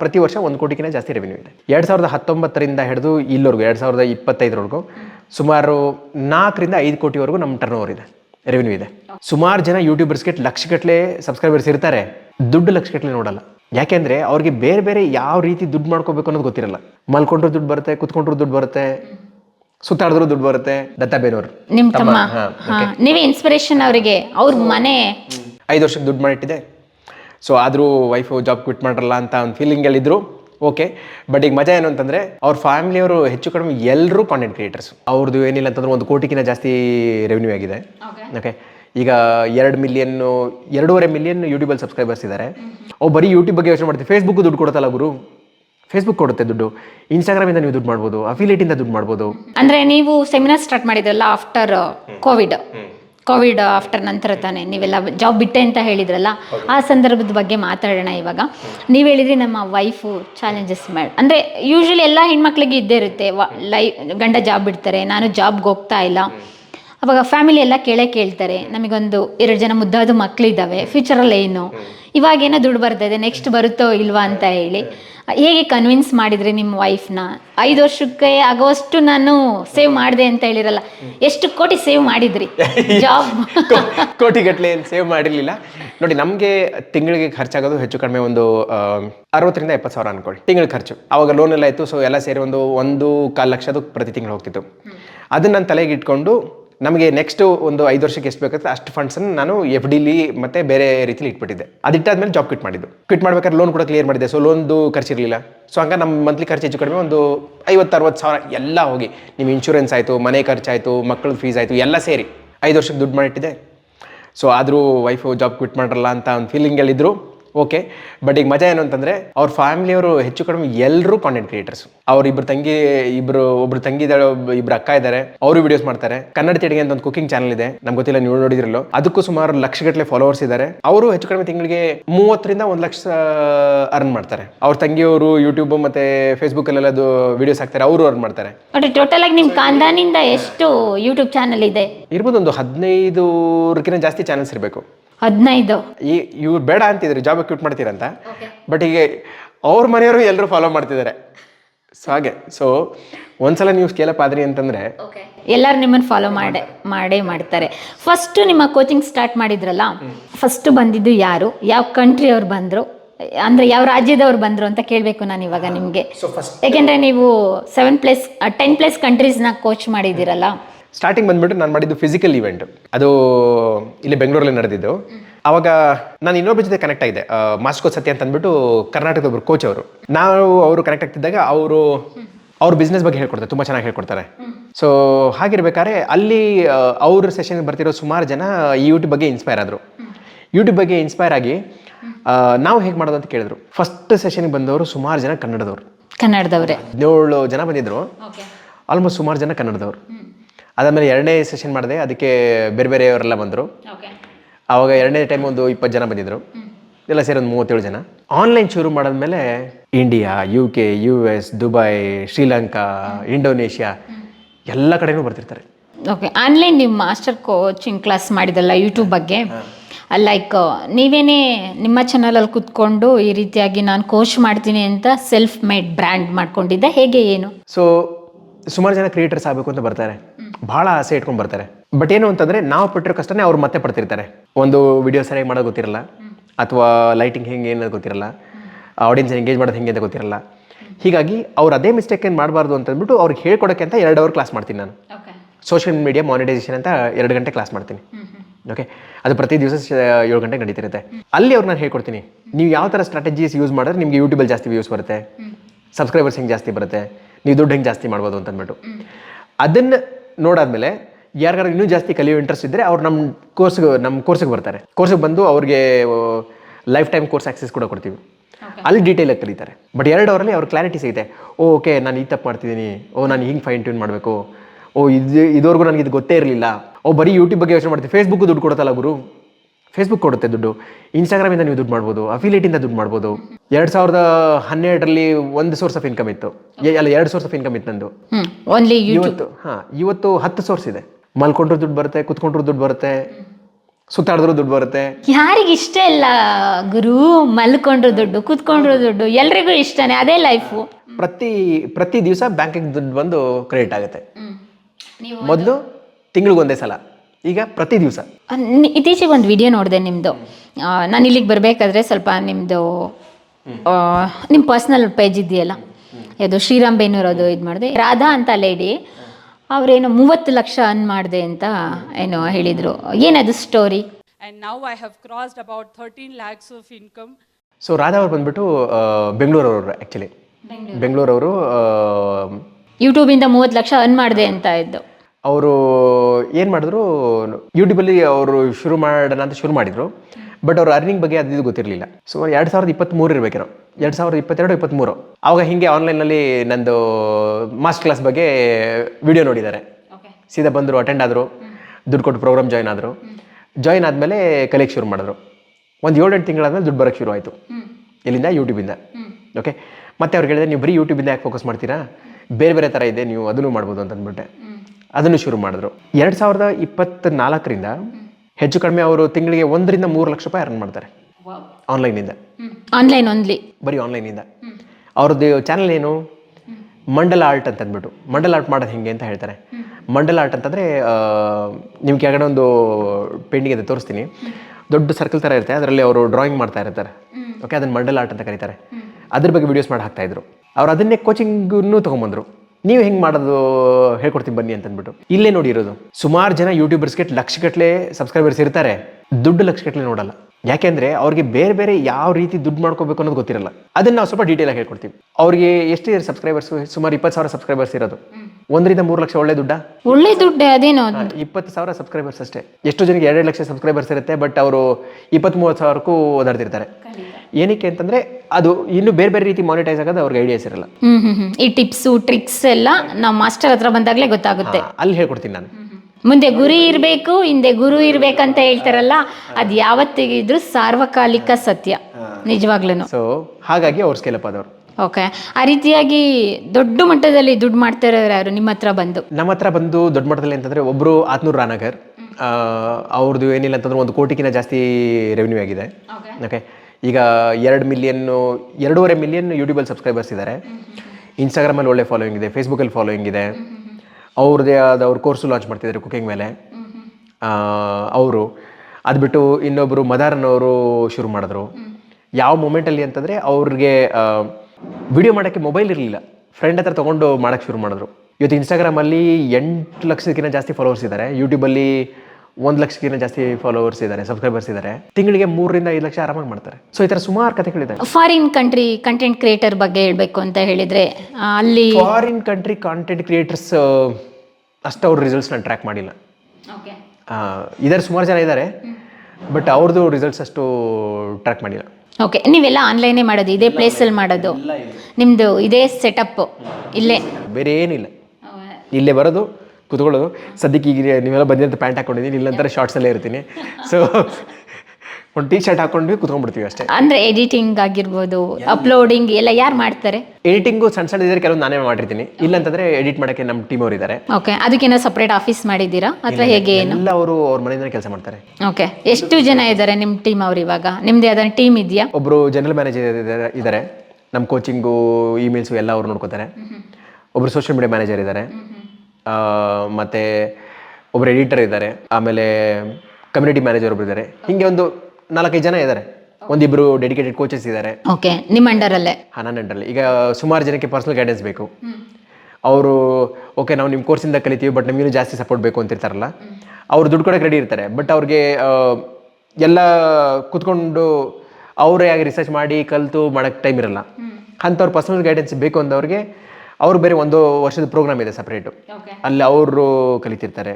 ಪ್ರತಿ ವರ್ಷ ಒಂದು ಕೋಟಿಗಿಂತ ಜಾಸ್ತಿ ರೆವೆನ್ಯೂ ಇದೆ. ಎರಡು ಸಾವಿರದ ಹತ್ತೊಂಬತ್ತರಿಂದ ಹಿಡಿದು ಇಲ್ಲಿವರೆಗೂ ಎರಡು ಸಾವಿರದ ಇಪ್ಪತ್ತೈದರವರೆಗೂ ಸುಮಾರು ನಾಲ್ಕರಿಂದ ಐದು ಕೋಟಿವರೆಗೂ ನಮ್ಮ ಟರ್ನ್ ಓವರ್ ಇದೆ ರೆವೆನ್ಯೂ ಇದೆ. ಸುಮಾರು ಜನ ಯೂಟ್ಯೂಬರ್ಸ್ಗೆ ಲಕ್ಷಗಟ್ಟಲೆ ಸಬ್ಸ್ಕ್ರೈಬರ್ಸ್ ಇರ್ತಾರೆ. ದುಡ್ಡು ಲಕ್ಷಗಟ್ಟಲೆ ನೋಡಲ್ಲ. ಯಾಕೆಂದ್ರೆ ಅವ್ರಿಗೆ ಬೇರೆ ಬೇರೆ ಯಾವ ರೀತಿ ದುಡ್ಡು ಮಾಡ್ಕೋಬೇಕು ಅನ್ನೋದು ಗೊತ್ತಿರಲ್ಲ. ಮಲ್ಕೊಂಡ್ರೂ ದುಡ್ಡು ಬರುತ್ತೆ ಕುತ್ಕೊಂಡ್ರೂ ದುಡ್ಡು ಬರುತ್ತೆ ಸುತ್ತಾಡಿದ್ರು ದುಡ್ಡು ಬರುತ್ತೆ ದತ್ತ ನಿಮ್ಮ ನಿಮ್ ತಮ್ಮ ನೀವೇ ಇನ್ಸ್ಪಿರೇಷನ್ ಅವರಿಗೆ ಅವ್ರ ಮನೆ. ಐದು ವರ್ಷಕ್ಕೆ ದುಡ್ಡು ಮಾಡಿಟ್ಟಿದೆ. ಸೊ ಆದರೂ ವೈಫು ಜಾಬ್ ಕ್ವಿಟ್ ಮಾಡ್ರಲ್ಲ ಅಂತ ಒಂದು ಫೀಲಿಂಗಲ್ಲಿದ್ದರು ಓಕೆ ಬಟ್ ಈಗ ಮಜಾ ಏನು ಅಂತಂದರೆ ಅವ್ರ ಫ್ಯಾಮಿಲಿಯವರು ಹೆಚ್ಚು ಕಡಿಮೆ ಎಲ್ಲರೂ ಕಾಂಟೆಂಟ್ ಕ್ರಿಯೇಟರ್ಸ್ ಅವ್ರದ್ದು ಏನಿಲ್ಲ ಅಂತಂದ್ರೆ ಒಂದು ಕೋಟಿಗಿಂತ ಜಾಸ್ತಿ ರೆವೆನ್ಯೂ ಆಗಿದೆ. ಓಕೆ ಈಗ ಎರಡು ಮಿಲಿಯನ್ನು ಎರಡೂವರೆ ಮಿಲಿಯನ್ ಯೂಟ್ಯೂಬಲ್ಲಿ ಸಬ್ಸ್ಕ್ರೈಬರ್ಸ್ ಇದ್ದಾರೆ ಅವು ಬರೀ ಯೂಟ್ಯೂಬ್ ಬಗ್ಗೆ ಯೋಚನೆ ಮಾಡ್ತೀವಿ. ಫೇಸ್ಬುಕ್ ದುಡ್ಡು ಕೊಡುತ್ತಲ್ಲ ಗುರು? ಫೇಸ್ಬುಕ್ ಕೊಡುತ್ತೆ ದುಡ್ಡು. ಇನ್ಸ್ಟಾಗ್ರಾಮಿಂದ ನೀವು ದುಡ್ಡು ಮಾಡ್ಬೋದು. ಅಫಿಲೇಟಿಂದ ದುಡ್ಡು ಮಾಡ್ಬೋದು. ಅಂದ್ರೆ ನೀವು ಸೆಮಿನಾರ್ ಸ್ಟಾರ್ಟ್ ಮಾಡಿದ್ರಲ್ಲ ಆಫ್ಟರ್ ಕೋವಿಡ್ ಕೋವಿಡ್ ಆಫ್ಟರ್ ನಂತರ ತಾನೇ ನೀವೆಲ್ಲ ಜಾಬ್ ಬಿಟ್ಟೆ ಅಂತ ಹೇಳಿದ್ರಲ್ಲ ಆ ಸಂದರ್ಭದ ಬಗ್ಗೆ ಮಾತಾಡೋಣ ಇವಾಗ. ನೀವು ಹೇಳಿದ್ರಿ ನಮ್ಮ ವೈಫು ಚಾಲೆಂಜಸ್ ಮಾಡಿ. ಅಂದರೆ ಯೂಶ್ವಲಿ ಎಲ್ಲ ಹೆಣ್ಮಕ್ಳಿಗೆ ಇದ್ದೇ ಇರುತ್ತೆ. ಲೈ ಗಂಡ ಜಾಬ್ ಬಿಡ್ತಾರೆ ನಾನು ಜಾಬ್ಗೆ ಹೋಗ್ತಾ ಇಲ್ಲ. ಅವಾಗ ಫ್ಯಾಮಿಲಿ ಎಲ್ಲ ಕೇಳೇ ಕೇಳ್ತಾರೆ ನಮಗೊಂದು ಎರಡು ಜನ ಮುದ್ದಾದ ಮಕ್ಕಳಿದ್ದಾವೆ ಫ್ಯೂಚರಲ್ಲಿ ಏನು? ಇವಾಗೇನೋ ದುಡ್ಡು ಬರ್ತಾ ನೆಕ್ಸ್ಟ್ ಬರುತ್ತೋ ಇಲ್ವಾ ಅಂತ ಹೇಳಿ. ಹೇಗೆ ಕನ್ವಿನ್ಸ್ ಮಾಡಿದ್ರಿ ನಿಮ್ಮ ವೈಫ್ನ ಐದು ವರ್ಷಕ್ಕೆ ಆಗೋಷ್ಟು ನಾನು ಸೇವ್ ಮಾಡಿದೆ ಅಂತ ಹೇಳಿರಲ್ಲ. ಎಷ್ಟು ಕೋಟಿ ಸೇವ್ ಮಾಡಿದ್ರಿ? ಜಾಬ್ ಕೋಟಿಗಟ್ಟಲೆ ಏನು ಸೇವ್ ಮಾಡಿರಲಿಲ್ಲ. ನೋಡಿ ನಮಗೆ ತಿಂಗಳಿಗೆ ಖರ್ಚಾಗೋದು ಹೆಚ್ಚು ಕಡಿಮೆ ಒಂದು ಅರವತ್ತರಿಂದ ಎಪ್ಪತ್ತು ಸಾವಿರ ಅನ್ಕೊಳ್ಳಿ. ತಿಂಗಳ ಖರ್ಚು. ಅವಾಗ ಲೋನ್ ಎಲ್ಲ ಇತ್ತು ಸೊ ಎಲ್ಲ ಸೇರಿ ಒಂದು ಒಂದು ಕಾಲು ಲಕ್ಷದ ಪ್ರತಿ ತಿಂಗಳು ಹೋಗ್ತಿತ್ತು. ಅದನ್ನ ನಾನು ತಲೆಗೆ ಇಟ್ಕೊಂಡು ನಮಗೆ ನೆಕ್ಸ್ಟ್ ಒಂದು ಐದು ವರ್ಷಕ್ಕೆ ಎಷ್ಟು ಬೇಕಾಗುತ್ತೆ ಅಷ್ಟು ಫಂಡ್ಸನ್ನು ನಾನು ಎಫ್ ಡಿಲಿ ಮತ್ತೆ ಬೇರೆ ರೀತಿಲಿ ಇಟ್ಬಿಟ್ಟಿದ್ದೆ. ಅದಿಟ್ಟಾದ್ಮೇಲೆ ಜಾಬ್ ಕ್ವಿಟ್ ಮಾಡಿದ್ದು. ಕ್ವಿಟ್ ಮಾಡ್ಬೇಕಾದ್ರೆ ಲೋನ್ ಕೂಡ ಕ್ಲಿಯರ್ ಮಾಡಿದೆ. ಸೊ ಲೋನ್ದು ಖರ್ಚಿರಲಿಲ್ಲ ಸೊ ಹಂಗೆ ನಮ್ಮ ಮಂತ್ಲಿ ಖರ್ಚು ಹೆಚ್ಚು ಕಡಿಮೆ ಒಂದು ಐವತ್ತು, ಅರವತ್ತು ಸಾವಿರ ಎಲ್ಲ ಹೋಗಿ. ನಿಮ್ಮ ಇನ್ಶೂರೆನ್ಸ್ ಆಯಿತು, ಮನೆ ಖರ್ಚಾಯಿತು ಮಕ್ಕಳ ಫೀಸ್ ಆಯಿತು, ಎಲ್ಲ ಸೇರಿ ಐದು ವರ್ಷಕ್ಕೆ ದುಡ್ಡು ಮಾಡಿಟ್ಟಿದೆ ಸೊ ಆದರೂ ವೈಫು ಜಾಬ್ ಕ್ವಿಟ್ ಮಾಡಿರಲ್ಲ ಅಂತ ಒಂದು ಫೀಲಿಂಗಲ್ಲಿದ್ದರು ಓಕೆ ಬಟ್ ಈಗ ಮಜಾ ಏನು ಅಂತಂದ್ರೆ ಅವ್ರ ಫ್ಯಾಮಿಲಿಯವರು ಹೆಚ್ಚು ಕಡಿಮೆ ಎಲ್ಲರೂ ಕಾಂಟೆಂಟ್ ಕ್ರಿಯೇಟರ್ಸ್ ಅವ್ರ ಇಬ್ರು ತಂಗಿ ಇಬ್ರು ಒಬ್ರು ತಂಗಿ ಇದ್ದಾಳೆ ಒಬ್ಬ ಇಬ್ರು ಅಕ್ಕ ಇದ್ದಾರೆ ಅವರು ವಿಡಿಯೋಸ್ ಮಾಡ್ತಾರೆ. ಕನ್ನಡ ತಿಡಿಗೆ ಅಂತ ಒಂದು ಕುಕಿಂಗ್ ಚಾನಲ್ ಇದೆ. ನಮ್ಗೆ ಗೊತ್ತಿಲ್ಲ ನೀವು ನೋಡಿದ್ರಲ್ಲೋ ಅದಕ್ಕೂ ಸುಮಾರು ಲಕ್ಷಗಟ್ಟಲೆ ಫಾಲೋವರ್ಸ್ ಇದ್ದಾರೆ ಅವರು ಹೆಚ್ಚು ಕಡಿಮೆ ತಿಂಗಳಿಗೆ ಮೂವತ್ತರಿಂದ ಒಂದು ಲಕ್ಷ ಅರ್ನ್ ಮಾಡ್ತಾರೆ. ಅವ್ರ ತಂಗಿಯವರು ಯೂಟ್ಯೂಬ್ ಮತ್ತೆ ಫೇಸ್ಬುಕ್ ಅಲ್ಲೆಲ್ಲ ವಿಡಿಯೋಸ್ ಹಾಕ್ತಾರೆ. ಅವರು ಅರ್ನ್ ಮಾಡ್ತಾರೆ. ನೋಡಿ ಟೋಟಲ್ ಆಗಿ ನಿಮ್ ಕಾಂದಾನಿಂದ ಎಷ್ಟು ಯೂಟ್ಯೂಬ್ ಚಾನಲ್ ಇದೆ? ಇರ್ಬೋದು ಒಂದು ಹದಿನೈದು ಜಾಸ್ತಿ ಚಾನಲ್ಸ್ ಇರಬೇಕು. ಹದಿನೈದು. ಈ ಇವ್ರು ಬೇಡ ಅಂತಿದ್ರು ಜಾಬ್ ಕ್ವಿಟ್ ಮಾಡ್ತೀರಂತ. ಬಟ್ ಈಗ ಅವ್ರ ಮನೆಯವರು ಎಲ್ಲರೂ ಫಾಲೋ ಮಾಡ್ತಿದ್ದಾರೆ. ಸೊ ಹಾಗೆ ಸೊ ಒಂದ್ಸಲ ನೀವು ಸ್ಕೇಲಪ್ ಆದ್ರಿ ಅಂತಂದ್ರೆ ಎಲ್ಲರೂ ನಿಮ್ಮನ್ನು ಫಾಲೋ ಮಾಡೇ ಮಾಡೇ ಮಾಡ್ತಾರೆ. ಫಸ್ಟ್ ನಿಮ್ಮ ಕೋಚಿಂಗ್ ಸ್ಟಾರ್ಟ್ ಮಾಡಿದ್ರಲ್ಲ ಫಸ್ಟ್ ಬಂದಿದ್ದು ಯಾರು? ಯಾವ ಕಂಟ್ರಿ ಅವ್ರು ಬಂದ್ರು? ಅಂದ್ರೆ ಯಾವ ರಾಜ್ಯದವ್ರು ಬಂದ್ರು ಅಂತ ಕೇಳಬೇಕು ನಾನು ಇವಾಗ ನಿಮಗೆ. ಯಾಕೆಂದ್ರೆ ನೀವು ಸೆವೆನ್ ಪ್ಲೇಸ್ ಟೆನ್ ಪ್ಲೇಸ್ ಕಂಟ್ರೀಸ್ನ ಕೋಚ್ ಮಾಡಿದ್ದೀರಲ್ಲ. ಸ್ಟಾರ್ಟಿಂಗ್ ಬಂದ್ಬಿಟ್ಟು ನಾನು ಮಾಡಿದ್ದು ಫಿಸಿಕಲ್ ಇವೆಂಟ್ ಅದು ಇಲ್ಲಿ ಬೆಂಗಳೂರಲ್ಲಿ ನಡೆದಿದ್ದು. ಅವಾಗ ನಾನು ಇನ್ನೊಬ್ಬರ ಜೊತೆ ಕನೆಕ್ಟ್ ಆಗಿದೆ. ಮಾಸ್ಕೋ ಸತ್ಯ ಅಂತ ಅಂದ್ಬಿಟ್ಟು ಕರ್ನಾಟಕದ ಒಬ್ಬರು ಕೋಚ್ ಅವರು. ನಾವು ಅವರು ಕನೆಕ್ಟ್ ಆಗ್ತಿದ್ದಾಗ ಅವರು ಅವ್ರ ಬಿಸ್ನೆಸ್ ಬಗ್ಗೆ ಹೇಳ್ಕೊಡ್ತಾರೆ ತುಂಬ ಚೆನ್ನಾಗಿ ಹೇಳ್ಕೊಡ್ತಾರೆ. ಸೊ ಹಾಗಿರ್ಬೇಕಾದ್ರೆ ಅಲ್ಲಿ ಅವ್ರ ಸೆಷನ್ಗೆ ಬರ್ತಿರೋ ಸುಮಾರು ಜನ ಈ ಯೂಟ್ಯೂಬ್ ಬಗ್ಗೆ ಇನ್ಸ್ಪೈರ್ ಆದರು. ಯೂಟ್ಯೂಬ್ ಬಗ್ಗೆ ಇನ್ಸ್ಪೈರ್ ಆಗಿ ನಾವು ಹೇಗೆ ಮಾಡೋದು ಅಂತ ಕೇಳಿದ್ರು. ಫಸ್ಟ್ ಸೆಷನ್ಗೆ ಬಂದವರು ಸುಮಾರು ಜನ ಕನ್ನಡದವರು. ಕನ್ನಡದವರೇ. ಹದಿನೇಳು ಜನ ಬಂದಿದ್ರು. ಆಲ್ಮೋಸ್ಟ್ ಸುಮಾರು ಜನ ಕನ್ನಡದವರು. ಅದಾದಮೇಲೆ ಎರಡನೇ ಸೆಷನ್ ಮಾಡಿದೆ ಅದಕ್ಕೆ ಬೇರೆ ಬೇರೆಯವರೆಲ್ಲ ಬಂದರು. ಆವಾಗ ಎರಡನೇ ಟೈಮ್ ಒಂದು ಇಪ್ಪತ್ತು ಜನ ಬಂದಿದ್ದರು ಎಲ್ಲ ಸೇರಿ ಒಂದು ಮೂವತ್ತೇಳು ಜನ. ಆನ್ಲೈನ್ ಶುರು ಮಾಡಿದ್ಮೇಲೆ India U K U S Dubai Sri Lanka Indonesia ಎಲ್ಲ ಕಡೆನೂ ಬರ್ತಿರ್ತಾರೆ. ಓಕೆ ಆನ್ಲೈನ್ ನೀವು ಮಾಸ್ಟರ್ ಕೋಚಿಂಗ್ ಕ್ಲಾಸ್ ಮಾಡಿದಲ್ಲ ಯೂಟ್ಯೂಬ್ ಬಗ್ಗೆ? ಲೈಕ್ ನೀವೇನೇ ನಿಮ್ಮ ಚಾನಲಲ್ಲಿ ಕೂತ್ಕೊಂಡು ಈ ರೀತಿಯಾಗಿ ನಾನು ಕೋಚ್ ಮಾಡ್ತೀನಿ ಅಂತ ಸೆಲ್ಫ್ ಮೇಡ್ ಬ್ರ್ಯಾಂಡ್ ಮಾಡ್ಕೊಂಡಿದ್ದೆ? ಹೇಗೆ ಏನು? ಸೊ ಸುಮಾರು ಜನ ಕ್ರಿಯೇಟರ್ಸ್ ಆಗಬೇಕು ಅಂತ ಬರ್ತಾರೆ. ಭಾಳ ಆಸೆ ಇಟ್ಕೊಂಡು ಬರ್ತಾರೆ. ಬಟ್ ಏನು ಅಂತಂದರೆ ನಾವು ಪಟ್ಟಿರೋ ಕಷ್ಟನೇ ಅವ್ರು ಮತ್ತೆ ಪಡ್ತಿರ್ತಾರೆ. ಒಂದು ವಿಡಿಯೋ ಸರಿಯಾಗಿ ಮಾಡೋದು ಗೊತ್ತಿರಲ್ಲ. ಅಥವಾ ಲೈಟಿಂಗ್ ಹೆಂಗೆ ಏನೋ ಗೊತ್ತಿರಲ್ಲ. ಆಡಿಯನ್ಸ್ ಎಂಗೇಜ್ ಮಾಡೋದು ಹೆಂಗೆ ಅಂತ ಗೊತ್ತಿರಲ್ಲ. ಹೀಗಾಗಿ ಅವ್ರು ಅದೇ ಮಿಸ್ಟೇಕ್ ಏನು ಮಾಡಬಾರ್ದು ಅಂತ ಅಂದ್ಬಿಟ್ಟು ಅವ್ರಿಗೆ ಹೇಳ್ಕೊಡೋಕ್ಕೆ ಅಂತ ಎರಡು ಅವರ್ ಕ್ಲಾಸ್ ಮಾಡ್ತೀನಿ ನಾನು. ಸೋಷಿಯಲ್ ಮೀಡಿಯಾ ಮಾನಿಟೈಸೇಷನ್ ಅಂತ ಎರಡು ಗಂಟೆ ಕ್ಲಾಸ್ ಮಾಡ್ತೀನಿ. ಓಕೆ ಅದು ಪ್ರತಿ ದಿವಸ ಏಳು ಗಂಟೆಗೆ ನಡೀತಿರುತ್ತೆ. ಅಲ್ಲಿ ಅವ್ರು ನಾನು ಹೇಳ್ಕೊಡ್ತೀನಿ. ನೀವು ಯಾವ ಥರ ಸ್ಟ್ರಾಟಜೀಸ್ ಯೂಸ್ ಮಾಡಿದ್ರೆ ನಿಮಗೆ ಯೂಟ್ಯೂಬಲ್ಲಿ ಜಾಸ್ತಿ ವ್ಯೂಸ್ ಬರುತ್ತೆ. ಸಬ್ಸ್ಕ್ರೈಬರ್ಸ್ ಹೆಂಗೆ ಜಾಸ್ತಿ ಬರುತ್ತೆ. ನೀವು ದುಡ್ಡು ಹೆಂಗೆ ಜಾಸ್ತಿ ಮಾಡ್ಬೋದು ಅಂತ ಅಂದ್ಬಿಟ್ಟು. ಅದನ್ನು ನೋಡಾದ್ಮೇಲೆ ಯಾರಿಗಾರು ಇನ್ನೂ ಜಾಸ್ತಿ ಕಲಿಯೋ ಇಂಟ್ರೆಸ್ಟ್ ಇದ್ದರೆ ಅವ್ರು ನಮ್ಮ ಕೋರ್ಸ್ಗೆ ನಮ್ಮ ಕೋರ್ಸಿಗೆ ಬರ್ತಾರೆ. ಕೋರ್ಸಿಗೆ ಬಂದು ಅವ್ರಿಗೆ ಲೈಫ್ ಟೈಮ್ ಕೋರ್ಸ್ ಆಕ್ಸೆಸ್ ಕೂಡ ಕೊಡ್ತೀವಿ. ಅಲ್ಲಿ ಡೀಟೇಲಾಗಿ ಕಲಿತಾರೆ. ಬಟ್ ಎರಡು ಅವರಲ್ಲಿ ಅವ್ರ ಕ್ಲಾರಿಟಿ ಸಿಗುತ್ತೆ. ಓ ಓಕೆ ನಾನು ಈ ತಪ್ಪು ಮಾಡ್ತಿದ್ದೀನಿ. ಓ ನಾನು ಹಿಂಗೆ ಫೈನ್ ಟ್ಯೂನ್ ಮಾಡಬೇಕು. ಓ ಇದು ಇದುವರೆಗೂ ನನಗೆ ಇದು ಗೊತ್ತೇ ಇರಲಿಲ್ಲ. ಓ ಬರೀ ಯೂಟ್ಯೂಬ್ ಬಗ್ಗೆ ಯೋಚನೆ ಮಾಡ್ತೀವಿ. ಫೇಸ್ಬುಕ್ ದುಡ್ಡು ಕೊಡುತ್ತಲ್ಲ ಗುರು. ಫೇಸ್ಬುಕ್ ಕೊಡುತ್ತೆ ದುಡ್ಡು. ಇನ್ಸ್ಟಾಗ್ರಾಮಿಂದ ನೀವು ದುಡ್ಡು ಮಾಡ್ಬೋದು. ಅಫಿಲೇಟಿಂದ ದುಡ್ಡು ಮಾಡ್ಬೋದು. ಎರಡು ಸಾವಿರದ ಹನ್ನೆರಡರಲ್ಲಿ ಒಂದು ಸೋರ್ಸ್ ಆಫ್ ಇನ್ಕಮ್ ಇತ್ತು. ಎ- ಅಲ್ಲ ಎರಡು ಸೋರ್ಸ್ ಆಫ್ ಇನ್ಕಮ್ ಇತ್ತು ನಂದು. ಓನ್ಲಿ ಇವತ್ತು ಹಾಂ ಇವತ್ತು ಹತ್ತು ಸೋರ್ಸ್ ಇದೆ. ಮಲ್ಕೊಂಡ್ರು ದುಡ್ಡು ಬರುತ್ತೆ ಕುತ್ಕೊಂಡ್ರೂ ದುಡ್ಡು ಬರುತ್ತೆ ಸುತ್ತಾಡಿದ್ರು ದುಡ್ಡು ಬರುತ್ತೆ. ಯಾರಿಗೆ ಇಷ್ಟ ಇಲ್ಲ ಗುರು? ಮಲ್ಕೊಂಡ್ರು ದುಡ್ಡು ಕೂತ್ಕೊಂಡ್ರು ದುಡ್ಡು ಎಲ್ರಿಗೂ ಇಷ್ಟನೇ ಅದೇ ಲೈಫು ಪ್ರತಿ ಪ್ರತಿ ದಿವಸ ಬ್ಯಾಂಕಿಗೆ ದುಡ್ಡು ಬಂದು ಕ್ರೆಡಿಟ್ ಆಗುತ್ತೆ. ಮೊದಲು ತಿಂಗಳಿಗೆ ಒಂದೇ ಸಲ ಈಗ ಪ್ರತಿ ದಿವಸ. ಇತ್ತೀಚೆಗೆ ಒಂದು ವಿಡಿಯೋ ನೋಡಿದೆ ನಿಮ್ಮದು ನಾನು ಇಲ್ಲಿಗೆ ಬರಬೇಕಾದ್ರೆ ಸ್ವಲ್ಪ ನಿಮ್ಮದು ನಿಮ್ಮ ಪರ್ಸ್ನಲ್ ಪೇಜ್ ಇದೆಯಲ್ಲ ಯಾವುದು ಶ್ರೀರಾಮ್ ಬೇನೂರ್ ಅದು ಇದು ಮಾಡಿದೆ. ರಾಧಾ ಅಂತ ಲೇಡಿ ಅವರೇನು ಮೂವತ್ತು ಲಕ್ಷ ಅನ್ ಮಾಡಿದೆ ಅಂತ ಏನು ಹೇಳಿದರು. ಏನದು story and now I have crossed about thirteen lakhs of income so Radha ಅವ್ರು ಬಂದ್ಬಿಟ್ಟು ಆ, ಬೆಂಗಳೂರವರು ಆ್ಯಕ್ಚುಲಿ ಬೆಂಗಳೂರವರು ಯೂಟ್ಯೂಬಿಂದ ಮೂವತ್ತು ಲಕ್ಷ ಅನ್ ಮಾಡಿದೆ ಅಂತ ಇದ್ದು. ಅವರು ಏನು ಮಾಡಿದ್ರು ಯೂಟ್ಯೂಬಲ್ಲಿ ಅವರು ಶುರು ಮಾಡೋಣ ಅಂತ ಶುರು ಮಾಡಿದ್ರು. ಬಟ್ ಅವ್ರ ಅರ್ನಿಂಗ್ ಬಗ್ಗೆ ಅದು ಗೊತ್ತಿರಲಿಲ್ಲ. ಸೊ ಎರಡು ಸಾವಿರದ ಇಪ್ಪತ್ತ್ಮೂರು ಇರಬೇಕೇನೋ ಎರಡು ಸಾವಿರದ ಇಪ್ಪತ್ತೆರಡು ಇಪ್ಪತ್ತ್ಮೂರು ಆವಾಗ ಹಿಂಗೆ ಆನ್ಲೈನಲ್ಲಿ ನಂದು ಮಾಸ್ಟರ್ ಕ್ಲಾಸ್ ಬಗ್ಗೆ ವಿಡಿಯೋ ನೋಡಿದ್ದಾರೆ. ಸೀದಾ ಬಂದರು ಅಟೆಂಡ್ ಆದರು. ದುಡ್ಡು ಕೊಟ್ಟು ಪ್ರೋಗ್ರಾಮ್ ಜಾಯ್ನ್ ಆದರು. ಜಾಯ್ನ್ ಆದಮೇಲೆ ಕಲಿಯಕ್ಕೆ ಶುರು ಮಾಡಿದ್ರು. ಒಂದು ಏಳೆಂಟು ತಿಂಗಳಾದ್ಮೇಲೆ ದುಡ್ಡು ಬರೋಕ್ಕೆ ಶುರು ಆಯಿತು. ಇಲ್ಲಿಂದ ಯೂಟ್ಯೂಬಿಂದ ಓಕೆ ಮತ್ತೆ ಅವ್ರು ಹೇಳಿದ್ರೆ ನೀವು ಬರೀ ಯೂಟ್ಯೂಬಿಂದ ಯಾಕೆ ಫೋಕಸ್ ಮಾಡ್ತೀರಾ? ಬೇರೆ ಬೇರೆ ಥರ ಇದೆ ನೀವು ಅದನ್ನು ಮಾಡ್ಬೋದು ಅಂತ ಅಂದ್ಬಿಟ್ಟೆ. ಅದನ್ನು ಶುರು ಮಾಡಿದ್ರು. ಎರಡು ಸಾವಿರದ ಇಪ್ಪತ್ತ ನಾಲ್ಕರಿಂದ ಹೆಚ್ಚು ಕಡಿಮೆ ಅವರು ತಿಂಗಳಿಗೆ ಒಂದರಿಂದ ಮೂರು ಲಕ್ಷ ರೂಪಾಯಿ ಅರ್ನ್ ಮಾಡ್ತಾರೆ. ಆನ್ಲೈನಿಂದ ಆನ್ಲೈನ್ ಓನ್ಲಿ ಬರೀ ಆನ್ಲೈನಿಂದ ಅವ್ರದ್ದು ಚಾನಲ್ ಏನು? ಮಂಡಲ ಆರ್ಟ್ ಅಂತ ಅಂದ್ಬಿಟ್ಟು. ಮಂಡಲ ಆರ್ಟ್ ಮಾಡೋದು ಹೆಂಗೆ ಅಂತ ಹೇಳ್ತಾರೆ. ಮಂಡಲ ಆರ್ಟ್ ಅಂತಂದರೆ ನಿಮ್ಗೆ ಕೆಳಗಡೆ ಒಂದು ಪೇಂಟಿಂಗ್ ಇದೆ ತೋರಿಸ್ತೀನಿ. ದೊಡ್ಡ ಸರ್ಕಲ್ ಥರ ಇರುತ್ತೆ. ಅದರಲ್ಲಿ ಅವರು ಡ್ರಾಯಿಂಗ್ ಮಾಡ್ತಾ ಇರ್ತಾರೆ. ಓಕೆ ಅದನ್ನು ಮಂಡಲ ಆರ್ಟ್ ಅಂತ ಕರೀತಾರೆ. ಅದ್ರ ಬಗ್ಗೆ ವಿಡಿಯೋಸ್ ಮಾಡಿ ಹಾಕ್ತಾಯಿದ್ರು ಅವ್ರು ಅದನ್ನೇ ಕೋಚಿಂಗನ್ನು ತೊಗೊಂಬಂದರು. ನೀವು ಹೆಂಗೆ ಮಾಡೋದು ಹೇಳ್ಕೊಡ್ತೀನಿ ಬನ್ನಿ ಅಂತಂದ್ಬಿಟ್ಟು. ಇಲ್ಲೇ ನೋಡಿ ಇರೋದು. ಸುಮಾರು ಜನ ಯೂಟ್ಯೂಬರ್ಸ್ಗೆ ಲಕ್ಷಗಟ್ಟಲೆ ಸಬ್ಸ್ಕ್ರೈಬರ್ಸ್ ಇರ್ತಾರೆ. ದುಡ್ಡು ಲಕ್ಷಗಟ್ಟಲೆ ನೋಡಲ್ಲ. ಯಾಕೆಂದ್ರೆ ಅವ್ರಿಗೆ ಬೇರೆ ಬೇರೆ ಯಾವ ರೀತಿ ದುಡ್ಡು ಮಾಡ್ಕೋಬೇಕು ಅನ್ನೋದು ಗೊತ್ತಿರಲ್ಲ. ಅದನ್ನ ನಾವು ಸ್ವಲ್ಪ ಡೀಟೇಲ್ ಆಗಿ ಹೇಳ್ಕೊಡ್ತೀವಿ. ಅವ್ರಿಗೆ ಎಷ್ಟು ಸಬ್ಸ್ಕ್ರೈಬರ್ಸ್ ಸುಮಾರು ಇಪ್ಪತ್ತು ಸಾವಿರ ಸಬ್ಸ್ಕ್ರೈಬರ್ಸ್ ಇರೋದು. ಒಂದರಿಂದ ಮೂರು ಲಕ್ಷ ಒಳ್ಳೆ ದುಡ್ಡ? ಒಳ್ಳೆ ದುಡ್ಡೆ ಅದೇನೋ ಇಪ್ಪತ್ತು ಸಾವಿರ ಸಬ್ಸ್ಕ್ರೈಬರ್ಸ್ ಅಷ್ಟೇ. ಎಷ್ಟೋ ಜನಕ್ಕೆ ಎರಡೆರಡು ಲಕ್ಷ ಸಬ್ಸ್ಕ್ರೈಬರ್ಸ್ ಇರುತ್ತೆ ಬಟ್ ಅವರು ಇಪ್ಪತ್ತ್ ಮೂವತ್ತು ಸಾವಿರಕ್ಕೂ ಓದಾಡ್ತಿರ್ತಾರೆ. ಏನಕ್ಕೆ ಅಂತಂದ್ರೆ ಅದು ಇನ್ನು ಬೇರೆ ಬೇರೆ ರೀತಿ ಮಾನಿಟೈಸ್ ಆಗೋದು ಅವ್ರಿಗೆ ಐಡಿಯಾಸ್ ಇರಲ್ಲ. ಹ್ಮ್ ಹ್ಮ್ ಹ್ಮ್. ಈ ಟಿಪ್ಸು ಟ್ರಿಕ್ಸ್ ಎಲ್ಲ ನಾವು ಮಾಸ್ಟರ್ ಹತ್ರ ಬಂದಾಗಲೇ ಗೊತ್ತಾಗುತ್ತೆ. ಅಲ್ಲಿ ಹೇಳ್ಕೊಡ್ತೀನಿ ನಾನು. ಮುಂದೆ ಗುರಿ ಇರಬೇಕು ಹಿಂದೆ ಗುರು ಇರ್ಬೇಕಂತ ಹೇಳ್ತಾರಲ್ಲ ಅದು ಯಾವತ್ತಿಗಿದ್ರು ಸಾರ್ವಕಾಲಿಕ ಸತ್ಯ. ನಿಜವಾಗ್ಲೂ ಸೊ ಹಾಗಾಗಿ ಅವ್ರು ಸ್ಕೇಲಪ್ ಆದವರು. ಓಕೆ. ಆ ರೀತಿಯಾಗಿ ದೊಡ್ಡ ಮಟ್ಟದಲ್ಲಿ ದುಡ್ಡು ಮಾಡ್ತಾ ಇರೋರು ಯಾರು? ನಿಮ್ಮ ಹತ್ರ ಬಂದು. ನಮ್ಮ ಹತ್ರ ಬಂದು ದೊಡ್ಡ ಮಟ್ಟದಲ್ಲಿ ಅಂತಂದ್ರೆ ಒಬ್ಬರು ಆತ್ನೂರು ರಾನಗರ್. ಅವ್ರದ್ದು ಏನಿಲ್ಲ ಅಂತಂದ್ರೆ ಒಂದು ಕೋಟಿಗಿಂತ ಜಾಸ್ತಿ ರೆವಿನ್ಯೂ ಆಗಿದೆ. ಓಕೆ. ಈಗ ಎರಡು ಮಿಲಿಯನ್ನು ಎರಡೂವರೆ ಮಿಲಿಯನ್ ಯೂಟ್ಯೂಬಲ್ಲಿ ಸಬ್ಸ್ಕ್ರೈಬರ್ಸ್ ಇದ್ದಾರೆ ಇನ್ಸ್ಟಾಗ್ರಾಮಲ್ಲಿ ಒಳ್ಳೆ ಫಾಲೋಯಿಂಗ್ ಇದೆ ಫೇಸ್ಬುಕ್ಕಲ್ಲಿ ಫಾಲೋಯಿಂಗ್ ಇದೆ. ಅವ್ರದ್ದೇ ಆದ ಅವ್ರ ಕೋರ್ಸು ಲಾಂಚ್ ಮಾಡ್ತಿದ್ದಾರೆ ಕುಕಿಂಗ್ ಮೇಲೆ. ಅವರು. ಅದು ಬಿಟ್ಟು ಇನ್ನೊಬ್ಬರು ಮದಾರನ್ ಅವರು ಶುರು ಮಾಡಿದ್ರು. ಯಾವ ಮೂಮೆಂಟಲ್ಲಿ ಅಂತಂದರೆ ಅವ್ರಿಗೆ ವಿಡಿಯೋ ಮಾಡೋಕ್ಕೆ ಮೊಬೈಲ್ ಇರಲಿಲ್ಲ. ಫ್ರೆಂಡ್ ಹತ್ರ ತೊಗೊಂಡು ಮಾಡೋಕ್ಕೆ ಶುರು ಮಾಡಿದ್ರು. ಇವತ್ತು ಇನ್ಸ್ಟಾಗ್ರಾಮಲ್ಲಿ ಎಂಟು ಲಕ್ಷಕ್ಕಿಂತ ಜಾಸ್ತಿ ಫಾಲೋವರ್ಸ್ ಇದ್ದಾರೆ. ಯೂಟ್ಯೂಬಲ್ಲಿ ಒಂದು ಲಕ್ಷಕ್ಕಿಂತ ಜಾಸ್ತಿ ಫಾಲೋವರ್ಸ್ ಇದ್ದಾರೆ ಸಬ್ಸ್ಕ್ರೈಬರ್ಸ್ ಇದ್ದಾರೆ. ತಿಂಗಳಿಗೆ ಮೂರರಿಂದ ಐದು ಲಕ್ಷ ಆರಾಮಾಗಿ ಮಾಡ್ತಾರೆ. ಸೊ ಈ ಥರ ಸುಮಾರು ಕಥೆಗಳಿದೆ ಫಾರಿನ್ ಕಂಟ್ರಿ ಕಂಟೆಂಟ್ ಕ್ರಿಯೇಟರ್ ಬಗ್ಗೆ ಹೇಳಬೇಕು ಅಂತ ಹೇಳಿದ್ರೆ ಅಲ್ಲಿ ಫಾರಿನ್ ಕಂಟ್ರಿ ಕಾಂಟೆಂಟ್ ಕ್ರಿಯೇಟರ್ಸ್ ಅಷ್ಟು ಅವ್ರ ರಿಸಲ್ಟ್ಸ್ನ ಟ್ರ್ಯಾಕ್ ಮಾಡಿಲ್ಲ. ಇದಾರೆ ಸುಮಾರು ಜನ ಇದ್ದಾರೆ ಬಟ್ ಅವ್ರದ್ದು ರಿಸಲ್ಟ್ಸ್ ಅಷ್ಟು ಟ್ರ್ಯಾಕ್ ಮಾಡಿಲ್ಲ. ಓಕೆ ನೀವೆಲ್ಲ ಆನ್ಲೈನೇ ಮಾಡೋದು ಇದೇ ಪ್ಲೇಸಲ್ಲಿ ಮಾಡೋದು. ನಿಮ್ಮದು ಇದೇ ಸೆಟಪ್ ಇಲ್ಲೇ. ಬೇರೆ ಏನಿಲ್ಲ. ಇಲ್ಲೇ ಬರೋದು ಕುತ್ಕೊಳ್ಳೋದು. ಸದ್ಯಕ್ಕೆ ಈಗ ನೀವೆಲ್ಲ ಬಂದಿರೋ ಪ್ಯಾಂಟ್ ಹಾಕೊಂಡಿದ್ದೀನಿ ಇಲ್ಲಂತಾರೆ ಶಾರ್ಟ್ಸಲ್ಲೇ ಇರ್ತೀನಿ. ಸೊ ಒಂದು ಟೀ ಶರ್ಟ್ ಹಾಕೊಂಡ್ವಿ ಕುತ್ಕೊಂಡ್ಬಿಡ್ತೀವಿ ಅಷ್ಟೇ. ಅಂದ್ರೆ ಎಡಿಟಿಂಗ್ ಆಗಿರ್ಬೋದು ಅಪ್ಲೋಡಿಂಗ್ ಎಲ್ಲ ಯಾರು ಮಾಡ್ತಾರೆ? ಎಡಿಟಿಂಗು ಸಣ್ಣ ಸಣ್ಣ ಇದ್ದಾರೆ ಕೆಲವು ನಾನೇ ಮಾಡಿರ್ತೀನಿ. ಇಲ್ಲಂತಂದ್ರೆ ಎಡಿಟ್ ಮಾಡಕ್ಕೆ ನಮ್ಮ ಟೀಮ್ ಅವರು ಇದ್ದಾರೆ ಓಕೆ ಅದಕ್ಕೇನೋ ಸಪ್ರೇಟ್ ಆಫೀಸ್ ಮಾಡಿದ್ದೀರಾ? ಅಥವಾ ಹೇಗೆ ಏನು? ಎಲ್ಲ ಅವರು ಅವ್ರ ಮನೆಯಿಂದ ಕೆಲಸ ಮಾಡ್ತಾರೆ. ಓಕೆ ಎಷ್ಟು ಜನ ಇದ್ದಾರೆ ನಿಮ್ಮ ಟೀಮ್ ಅವ್ರು ಇವಾಗ? ನಿಮ್ದೇ ಯಾವ್ದಾದ್ರು ಟೀಮ್ ಇದೆಯಾ? ಒಬ್ಬರು ಜನರಲ್ ಮ್ಯಾನೇಜರ್ ಇದ್ದಾರೆ ನಮ್ಮ ಕೋಚಿಂಗು ಇಮೇಲ್ಸು ಎಲ್ಲ ಅವ್ರು ನೋಡ್ಕೋತಾರೆ. ಒಬ್ರು ಸೋಷಿಯಲ್ ಮೀಡಿಯಾ ಮ್ಯಾನೇಜರ್ ಇದ್ದಾರೆ ಮತ್ತೆ ಒಬ್ಬರು ಎಡಿಟರ್ ಇದ್ದಾರೆ ಆಮೇಲೆ ಕಮ್ಯುನಿಟಿ ಮ್ಯಾನೇಜರ್ ಒಬ್ರು ಇದ್ದಾರೆ ಹಿಂಗೆ ಒಂದು ನಾಲ್ಕೈದು ಜನ ಇದ್ದಾರೆ ಒಂದಿಬ್ರು ಡೆಡಿಕೇಟೆಡ್ ಕೋಚಸ್ ಇದ್ದಾರೆ ಓಕೆ ನಿಮ್ಮ ಅಂಡರಲ್ಲೇ? ಅಂಡರಲ್ಲಿ ಈಗ ಸುಮಾರು ಜನಕ್ಕೆ ಪರ್ಸನಲ್ ಗೈಡೆನ್ಸ್ ಬೇಕು. ಅವರು ಓಕೆ ನಾವು ನಿಮ್ಮ ಕೋರ್ಸಿಂದ ಕಲಿತೀವಿ ಬಟ್ ನಮಗಿನ್ನೂ ಜಾಸ್ತಿ ಸಪೋರ್ಟ್ ಬೇಕು ಅಂತ ಇರ್ತಾರಲ್ಲ ಅವ್ರು ದುಡ್ಡು ಕೊಡೋಕೆ ರೆಡಿ ಇರ್ತಾರೆ ಬಟ್ ಅವ್ರಿಗೆ ಎಲ್ಲ ಕುತ್ಕೊಂಡು ಅವರೇ ಆಗಿ ರಿಸರ್ಚ್ ಮಾಡಿ ಕಲಿತು ಮಾಡೋಕ್ಕೆ ಟೈಮ್ ಇರಲ್ಲ. ಅಂಥವ್ರು ಪರ್ಸನಲ್ ಗೈಡೆನ್ಸ್ ಬೇಕು ಅಂದವ್ರಿಗೆ ಅವ್ರು ಬೇರೆ ಒಂದು ವರ್ಷದ ಪ್ರೋಗ್ರಾಮ್ ಇದೆ ಸಪ್ರೇಟು ಅಲ್ಲಿ ಅವರು ಕಲಿತಿರ್ತಾರೆ.